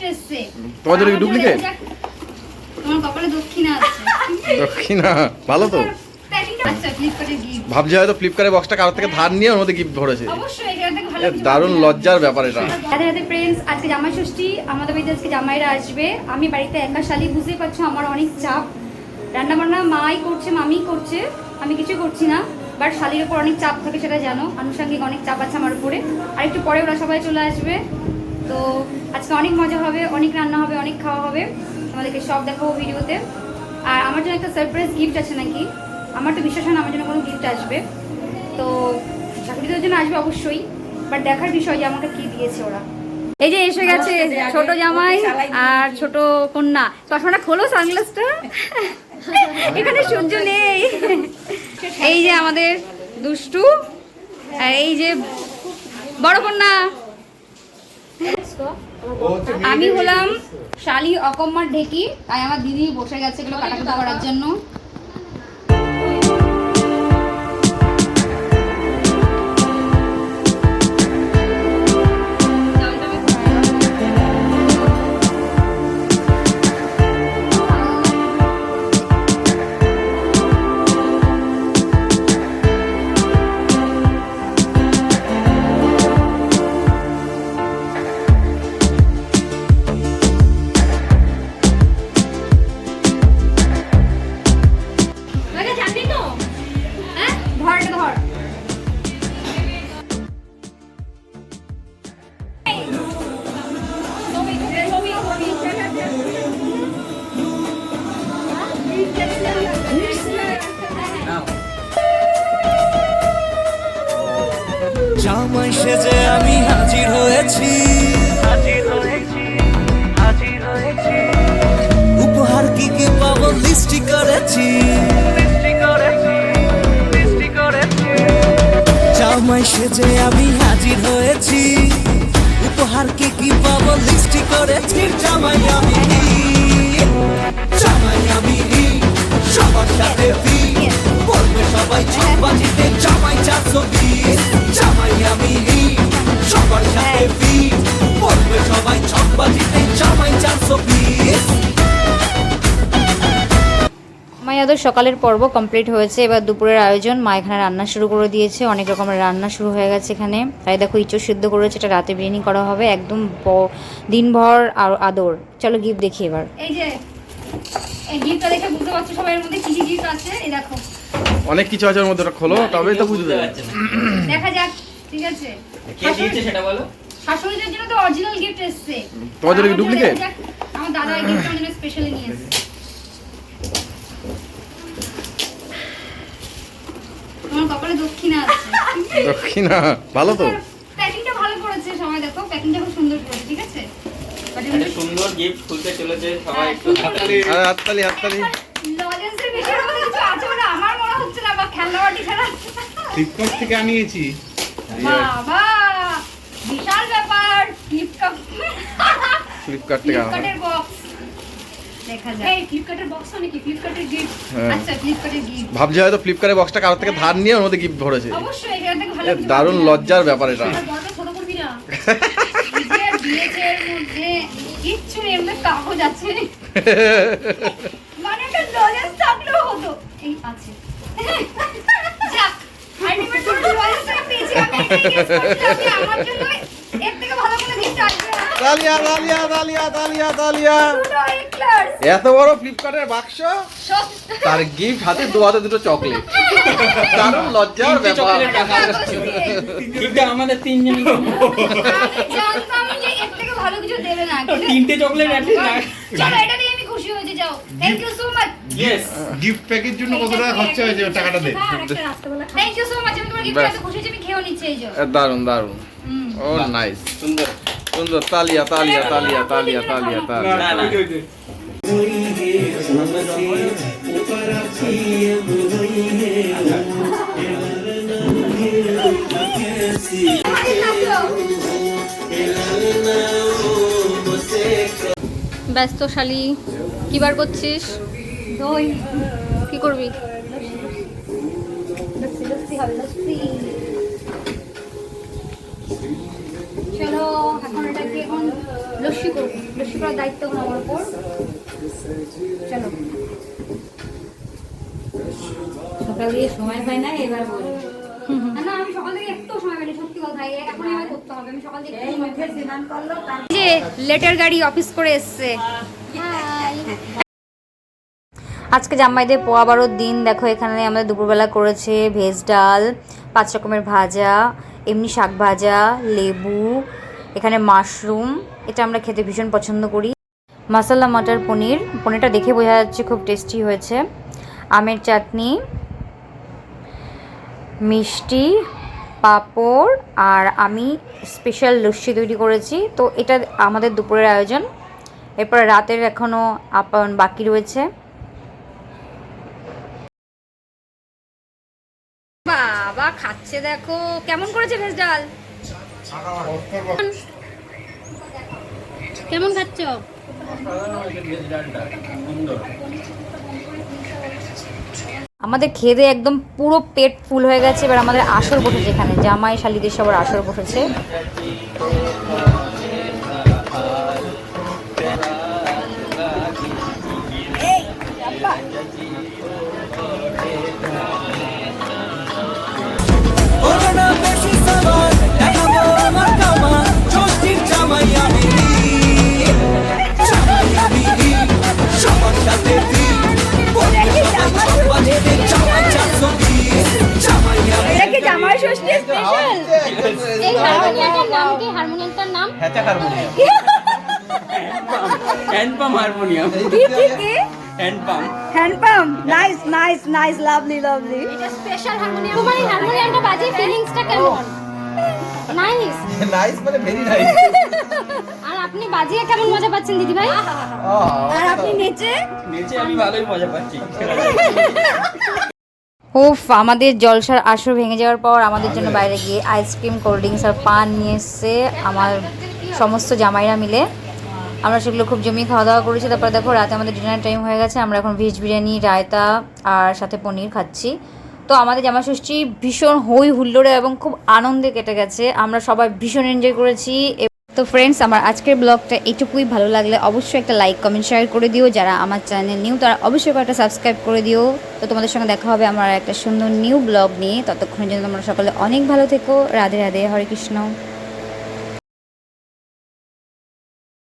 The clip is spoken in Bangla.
গিফট এসেছে তোমাদের কি duplicate? তোমার কপালে দক্ষিণা আছে। দক্ষিণা? ভালো তো। আচ্ছা ভাবছি হয়তো ফ্লিপকার্টে বক্সটা কারোর থেকে ধার নিয়ে ওর মধ্যে গিফট ভরেছে দারুণ লজ্জার ব্যাপার এটা। রাধে রাধে ফ্রেন্ডস আজকে জামাই ষষ্ঠী আমাদের বাড়িতে আজকে জামাইরা আসবে। আমি বাড়িতে একা শালি বুঝতেই পারছ আমার অনেক চাপ। রান্না বান্না মাই করছে মামি করছে আমি কিছু করছি না। বাট শালির উপর অনেক চাপ থাকে সেটা জানো। আনুষঙ্গিক অনেক চাপ আছে আমার উপরে। আর একটু পরে ওরা সবাই চলে আসবে। তো আজকে অনেক মজা হবে অনেক রান্না হবে অনেক খাওয়া হবে। তোমাদেরকে সব দেখাবো ভিডিওতে। আর আমার জন্য একটা সারপ্রাইজ গিফট আছে নাকি? আমার তো বিশ্বাস হয় না আমার জন্য কোনো গিফট আসবে। তো চাকরিদের জন্য আসবে অবশ্যই। বাট দেখার বিষয় যে আমাকে কি দিয়েছে ওরা। এই যে এসে গেছে ছোট জামাই আর ছোট কন্যা। চশমাটা খোলো সানগ্লাসটা। এখানে সূর্য নেই। এই যে আমাদের দুষ্টু। আর এই যে বড় কন্যা। আমি হলাম শালি অকম্মার ঢেকি তাই আমার দিদি বসে গেছে এগুলো কাটাকুটা করার জন্য। জামাই সেজে আমি হাজির হয়েছি। উপহার কি কি পাবো লিস্টি করেছি। জামাই সেজে আমি হাজির হয়েছি। উপহার কি কি পাবো লিস্টি করেছি। জামাই আমি জামাই আমি সবার সাথে বলবে সবাই ছকবাজিতে জামাই চারশো বিশ সকালের পর্ব কমপ্লিট হয়েছে। এবার দুপুরের আয়োজন। মা এখানে রান্না শুরু করে দিয়েছে। অনেক রকমের রান্না শুরু হয়ে গেছে এখানে। তাই দেখো ইঁচড় সিদ্ধ করেছে। এটা রাতে বিরিয়ানি করা হবে। একদম দিনভর আর আদর। চলো গিফট দেখি এবার। এই যে এই গিফটটা দেখে বুঝতে পারছ সবাই এর মধ্যে কি কি গিফট আছে? এই দেখো। অনেক কিছু আছে ওর মধ্যে খোলো তবেই তো বুঝবে। দেখা যাক ঠিক আছে। কে দিয়েছে সেটা বলো? শাশুড়িদের জন্য তো অরিজিনাল গিফট এসেছে। তোমাদের জন্য duplicate? আমার দাদা এই গিফট আমার জন্য স্পেশালি নিয়ে এসেছে। কপালে দক্ষিণা আছে। দক্ষিণা ভালো তো। প্যাকিংটা ভালো করেছে সবাই দেখো। প্যাকিংটা খুব সুন্দর করেছে ঠিক আছে? একটা সুন্দর গিফট খুলতে চলেছে সবাই হ্যাঁ, একটু সুন্দর হাততালি আরে হাততালি হাততালি। লজেন্সের বিষয়ের মধ্যে কিছু আছে বলে আমার মনে হচ্ছে না বা খেলনাবাটি ছাড়া ফ্লিপকার্ট থেকে আনিয়েছি। বাবা বিশাল ব্যাপার ফ্লিপকার্ট ফ্লিপকার্ট থেকে ফ্লিপকার্টের বক্স দেখা যায় এই ফ্লিপকার্টের বক্স ফ্লিপকার্টের গিফট হ্যাঁ। আচ্ছা ফ্লিপকার্টের গিফট ভাবছি হয়তো ফ্লিপকার্টে বক্সটা কারোর থেকে ধার নিয়ে ওর মধ্যে গিফট ভরেছে অবশ্যই এটা থেকে ভালো দারুণ লজ্জার ব্যাপার এটা। আমার করবি না। দিয়েছে এর মধ্যে কিচ্ছু নেই এমনি কাগজ আছে মানে একটা লজেন্স থাকলেও হতো। এই আছে। যাক আলটিমেট লজেন্স পেয়েছি। আমি এটাই guess করছিলাম যে আমার জন্য এর থেকে ভালো কোনো গিফট আসবে না তালিয়া তালিয়া তালিয়া তালিয়া তালিয়া এত বড় ফ্লিপকার্টের বাক্স? তার গিফট হাতে দু হাতে দুটো চকলেট দারুণ লজ্জার ব্যাপার আমাদের তিনজনের জন্য। আমি জানতাম যে এর থেকে ভালো কিছু দেবে না। কিন্তু তিনটে চকলেট অ্যাটলিস্ট না। চলো এটা দিয়ে আমি খুশি হয়েছি যাও। Thank you so much yes gift প্যাকের জন্য কত টাকা খরচা হয়েছে ওর টাকাটা দে। থ্যাংক ইউ সো মাচ আমি তোমার গিফট এত খুশি হয়েছি আমি খেয়েও নিচ্ছি এই যে। এ, দারুণ দারুণ। ও নাইস সুন্দর। সুন্দর তালিয়া তালিয়া তালিয়া তালিয়া তালিয়া ব্যস্ত শালি কি বার করছিস কি করবি? চলো। এখন এটাকে এখন লস্যি করব। লস্যি করার দায়িত্ব এখন আমার উপর। চলো। সকাল দিয়ে সময় পাই না এবার বলি। না, না আমি সকাল থেকে একটু সময় পাইনি সত্যি কথা এখন আমার করতে হবে আমি সকাল থেকে একটু এই সময় মুখে স্নান করল তার যে লেটার গাড়ি অফিস করে এসছে। আজকে জামাইদের পোয়া বারোর দিন দেখো এখানে আমাদের দুপুরবেলা করেছে ভেজ ডাল পাঁচ রকমের ভাজা এমনি শাক ভাজা লেবু এখানে মাশরুম, এটা আমরা খেতে ভীষণ পছন্দ করি। মশলা মটর পনির, পনিরটা দেখে বোঝা যাচ্ছে খুব টেস্টি হয়েছে। আমের চাটনি, মিষ্টি, পাঁপড়, আর আমি স্পেশাল লস্যি তৈরি করেছি। তো এটা আমাদের দুপুরের আয়োজন। এরপর রাতের এখনও আপন বাকি রয়েছে। বাবা, খাচ্ছে দেখো। কেমন করেছে ভেজ ডাল? কেমন খাচ্ছ? আমাদের খেদে একদম পুরো পেট ফুল হয়ে গেছে, এবার আমাদের আসর বসেছে এখানে। জামাই শালিদের সবার আসর বসেছে। হ্যান্ড পাম্প হারমোনিয়াম কি কি কি hand pump hand pump nice nice nice lovely lovely এটা স্পেশাল হারমোনিয়াম তোমার এই হারমোনিয়ামটা বাজিয়ে ফিলিংসটা কেমন? নাইস নাইস মানে ভেরি নাইস আর আপনি বাজিয়ে কেমন মজা পাচ্ছেন দিদি ভাই? আর আপনি নেচে? নিচে আমি ভালোই মজা পাচ্ছি। উফ আমাদের জলসার আসর ভেঙে যাওয়ার পর আমাদের জন্য বাইরে গিয়ে আইসক্রিম কোল্ড ড্রিঙ্কস আর পান নিয়ে এসছে আমার সমস্ত জামাইরা মিলে। আমরা সেগুলো খুব জমিয়ে খাওয়া দাওয়া করেছি। তারপর দেখো রাতে আমাদের ডিনার টাইম হয়ে গেছে, আমরা এখন ভেজ বিরিয়ানি, রায়তা আর সাথে পনির খাচ্ছি। তো আমাদের জামা ষষ্ঠী ভীষণ হই হুল্লোড়ে এবং খুব আনন্দে কেটে গেছে। আমরা সবাই ভীষণ এনজয় করেছি। তো ফ্রেন্ডস আমার আজকের ব্লগটা এইটুকুই ভালো লাগলে অবশ্যই একটা লাইক কমেন্ট শেয়ার করে দিও। যারা আমার চ্যানেল নিউ তারা অবশ্যই একটা সাবস্ক্রাইব করে দিও। তো তোমাদের সঙ্গে দেখা হবে আমার একটা সুন্দর নিউ ব্লগ নিয়ে। ততক্ষণের জন্য তোমরা সকলে অনেক ভালো থেকো। রাধে রাধে, হরে কৃষ্ণ।